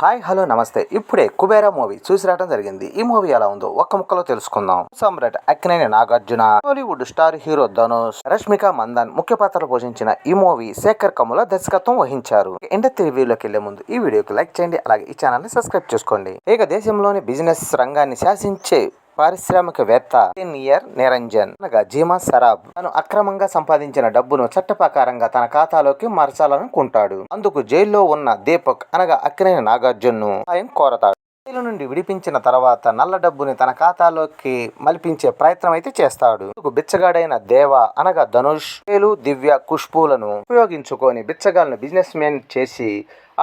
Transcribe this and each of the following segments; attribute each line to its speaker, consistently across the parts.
Speaker 1: Hi hello నమస్తే. ఇప్పుడే Kubera movie చూసి రావడం జరిగింది. ఈ మూవీ ఎలా ఉందో ఒక్క ముక్కలో తెలుసుకుందాం. Samrat Akkineni Nagarjuna Tollywood star hero Dhanush Rashmika Mandanna ముఖ్య పాత్రలు పోషించిన ఈ మూవీ శేఖర్ కమ్ముల దర్శకత్వం వహించారు. ఇండస్ట్రీ రివ్యూలోకి వెళ్ళే ముందు ఈ వీడియోకి లైక్ చేయండి. అలాగే ఈ ఛానల్ని సబ్స్క్రైబ్ చేసుకోండి. ఇక దేశంలోని బిజినెస్ రంగాన్ని శాసించే పారిశ్రామికవేత్త నియర్ నిరంజన్. అనగా జీమా సరాబ్. తను అక్రమంగా సంపాదించిన డబ్బును చట్టప్రకారంగా తన ఖాతాలోకి మార్చాలనుకుంటాడు. అందుకు జైల్లో ఉన్న దీపక్ అనగా అక్కినేని నాగార్జున్ను సాయం కోరతాడు. జైలు నుండి విడిపించిన తర్వాత నల్ల డబ్బుని తన ఖాతాలోకి మలిపించే ప్రయత్నం అయితే చేస్తాడు. బిచ్చగాడైన దేవ అనగా ధనుష్ దివ్య కుష్పులను ఉపయోగించుకొని బిచ్చగాళ్ళను బిజినెస్ మ్యాన్ చేసి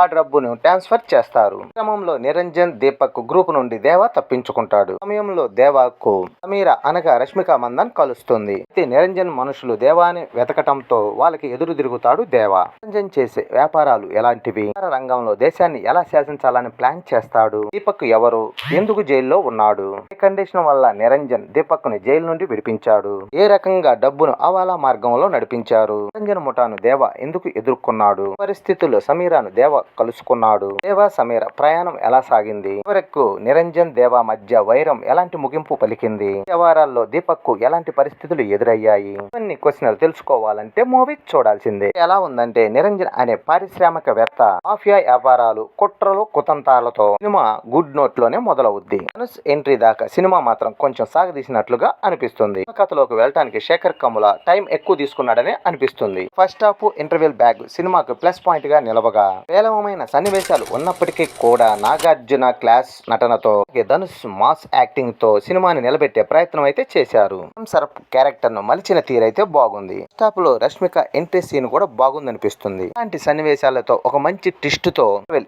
Speaker 1: ఆ డబ్బును ట్రాన్స్ఫర్ చేస్తారు. క్రమంలో నిరంజన్ దీపక్ గ్రూప్ నుండి దేవా తప్పించుకుంటాడు. సమయంలో దేవాకు సమీర అనగా రష్మిక మందన్ కలుస్తుంది. అయితే నిరంజన్ మనుషులు దేవాని వెతకటంతో వాళ్ళకి ఎదురు తిరుగుతాడు దేవా. నిరంజన్ చేసే వ్యాపారాలు ఎలాంటివి? రంగంలో దేశాన్ని ఎలా శాసించాలని ప్లాన్ చేస్తాడు? దీపక్ ఎవరు? ఎందుకు జైల్లో ఉన్నాడు? ఏ కండిషన్ వల్ల నిరంజన్ దీపక్ను జైలు నుండి విడిపించాడు? ఏ రకంగా డబ్బును అవాలా మార్గంలో నడిపించారు? నిరంజన్ ముఠాను దేవ ఎందుకు ఎదుర్కొన్నాడు? పరిస్థితుల్లో సమీరాను దేవ కలుసుకున్నాడు. దేవా సమీర ప్రయాణం ఎలా సాగింది? చివరకు నిరంజన్ దేవా మధ్య వైరం ఎలాంటి ముగింపు పలికింది? వ్యవహారాల్లో దీపక్కు ఎలాంటి పరిస్థితులు ఎదురయ్యాయి? కొన్ని క్వశ్చన్లు తెలుసుకోవాలంటే మూవీ చూడాల్సిందే. ఎలా ఉందంటే నిరంజన్ అనే పారిశ్రామికవేత్త మాఫియా వ్యాపారాలు కుట్రలు కుతంతాలతో సినిమా గుడ్ నోట్లోనే మొదలవుద్ది. ధనుష్ ఎంట్రీ దాకా సినిమా మాత్రం కొంచెం సాగదీసినట్లుగా అనిపిస్తుంది. కథలోకి వెళ్ళటానికి శేఖర్ కమ్ముల టైం ఎక్కువ తీసుకున్నాడని అనిపిస్తుంది. ఫస్ట్ హాఫ్ ఇంటర్వెల్ బ్యాగ్ సినిమాకు ప్లస్ పాయింట్గా నిలవగా పేలవమైన సన్నివేశాలు ఉన్నప్పటికీ కూడా నాగార్జున క్లాస్ నటనతో ధనుష్ మాస్ యాక్టింగ్తో సినిమాని నిలబెట్టే ప్రయత్నం అయితే చేశారు. సరఫ్ క్యారెక్టర్ను మలిచిన తీరైతే బాగుంది. ఫస్ట్లో రష్మిక ఎంట్రీ సీన్ కూడా బాగుంది అనిపిస్తుంది ఇలాంటి సన్నివేశాలతో ఒక మంచి ట్విస్ట్తో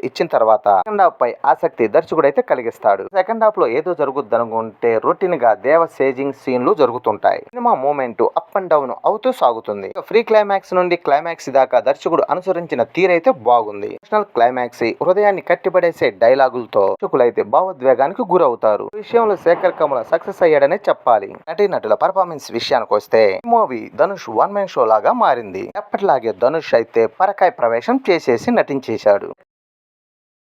Speaker 1: ఇచ్చిన తర్వాత సెకండ్ హాఫ్ పై ఆసక్తి దర్శకుడు అయితే కలిగిస్తాడు. సెకండ్ హాఫ్లో ఏదో జరుగుద్ది అనుకుంటే రొటీన్గా దేవ సేజింగ్ సీన్లు జరుగుతుంటాయి. Cinema moment up and down అవుతూ సాగుతుంది. ఫ్రీ క్లైమాక్స్ నుండి క్లైమాక్స్ దాకా దర్శకుడు అనుసరించిన తీరైతే బాగుంది. ఎమోషనల్ క్లైమాక్స్ హృదయాన్ని కట్టిపడేసే డైలాగులతో దర్శకులైతే భావోద్వేగానికి గురవుతారు. విషయంలో శేఖర్ కమల సక్సెస్ అయ్యాడనే చెప్పాలి. నటీనటుల పర్ఫార్మెన్స్ విషయానికి వస్తే movie Dhanush one man show లాగా మారింది. ఎప్పటిలాగే ధనుష్ అయితే పరకాయ ప్రవేశం చేసేసి నటించేశాడు.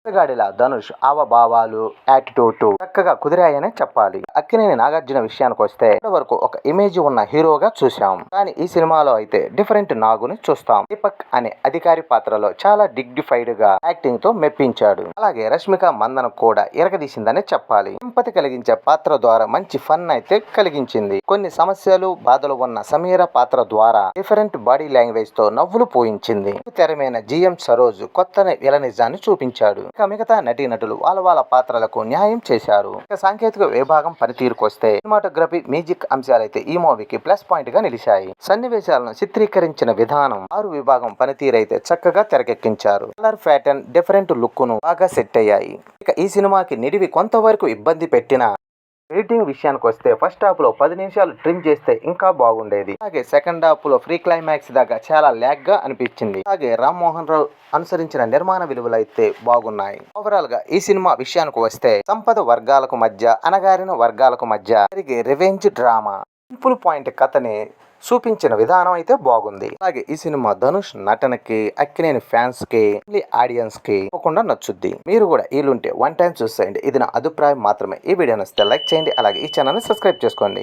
Speaker 1: గాడిల ధనుష్ ఆవభావాలు యాటిట్యూడ్ చక్కగా కుదిరాయనే చెప్పాలి. అక్కినేని నాగార్జున విషయానికి వస్తే వరకు ఒక ఇమేజ్ ఉన్న హీరోగా చూసాం కానీ ఈ సినిమాలో అయితే డిఫరెంట్ నాగుని చూస్తాం. దీపక్ అనే అధికారి పాత్రలో చాలా డిగ్నిఫైడ్గా యాక్టింగ్తో మెప్పించాడు. అలాగే రష్మిక మందన కూడా ఇరగదీసిందనే చెప్పాలి. సింపతి కలిగించే పాత్ర ద్వారా మంచి ఫన్ అయితే కలిగించింది. కొన్ని సమస్యలు బాధలు ఉన్న సమీర పాత్ర ద్వారా డిఫరెంట్ బాడీ లాంగ్వేజ్తో నవ్వులు పోయించింది. తెరమైన జిఎం సరోజ్ కొత్త విలనిజాన్ని చూపించాడు. ఇక మిగతా నటీనటులు వాళ్ళ వాళ్ళ పాత్రలకు న్యాయం చేశారు. ఇక సాంకేతిక విభాగం పనితీరుకొస్తే సినిమాటోగ్రఫీ మ్యూజిక్ అంశాలైతే ఈ మూవీకి ప్లస్ పాయింట్గా నిలిచాయి. సన్నివేశాలను చిత్రీకరించిన విధానం ఆరు విభాగం పనితీరైతే చక్కగా తెరకెక్కించారు. కలర్ ప్యాటర్న్ డిఫరెంట్ లుక్ను బాగా సెట్ అయ్యాయి. ఇక ఈ సినిమాకి నిడివి కొంతవరకు ఇబ్బంది పెట్టిన ఎడిటింగ్ విషయానికి వస్తే ఫస్ట్ హాఫ్లో పది నిమిషాలు ట్రిమ్ చేస్తే ఇంకా బాగుండేది. అలాగే సెకండ్ హాఫ్లో ఫ్రీ క్లైమాక్స్ దాకా చాలా ల్యాగ్గా అనిపించింది. అలాగే రామ్ మోహన్ రావు అనుసరించిన నిర్మాణ విలువలు అయితే బాగున్నాయి. ఓవరాల్గా ఈ సినిమా విషయానికి వస్తే సంపద వర్గాలకు మధ్య అనగారిన వర్గాలకు మధ్య జరిగే రివెంజ్ డ్రామా సింపుల్ పాయింట్ కథని చూపించిన విధానం అయితే బాగుంది. అలాగే ఈ సినిమా ధనుష్ నటనకి అక్కినేని ఫ్యాన్స్కి ఆడియన్స్కి తప్పకుండా నచ్చుద్ది. మీరు కూడా వీలుంటే వన్ టైం చూసేయండి. ఇది నా అభిప్రాయం మాత్రమే. ఈ వీడియో నచ్చితే లైక్ చేయండి. అలాగే ఈ ఛానల్ సబ్స్క్రైబ్ చేసుకోండి.